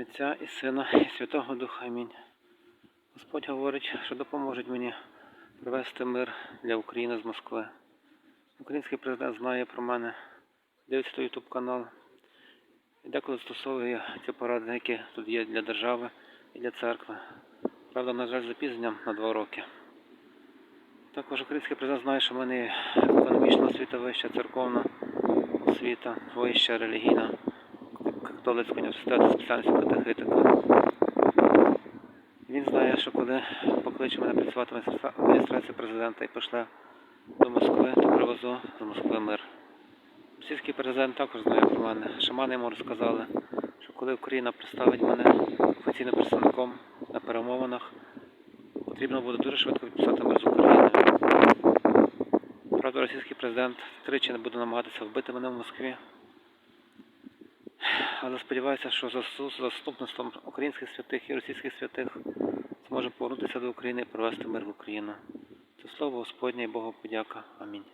Отця і Сина, і Святого Духа. Амінь. Господь говорить, що допоможе мені привести мир для України з Москви. Український президент знає про мене, дивиться той ютуб канал. І деколи застосовує ці поради, які тут є для держави і для церкви. Правда, на жаль, з запізненням на два роки. Також український президент знає, що в мене є економічна освіта вища, церковна освіта, вища, релігійна, католицького університету, спеціальність катехитика. Він знає, що коли покличе мене працювати в адміністрації президента і пошле до Москви, то привезу з Москви мир. Російський президент також знає про мене. Шамани йому розказали, що коли Україна представить мене офіційним представником на перемовинах, потрібно буде дуже швидко підписати мир з Україною. Правда, російський президент тричі не буде намагатися вбити мене в Москві. Але сподіваюся, що за заступництвом українських святих і російських святих зможемо повернутися до України і провести мир в Україну. Це слово Господнє і Богу подяка. Амінь.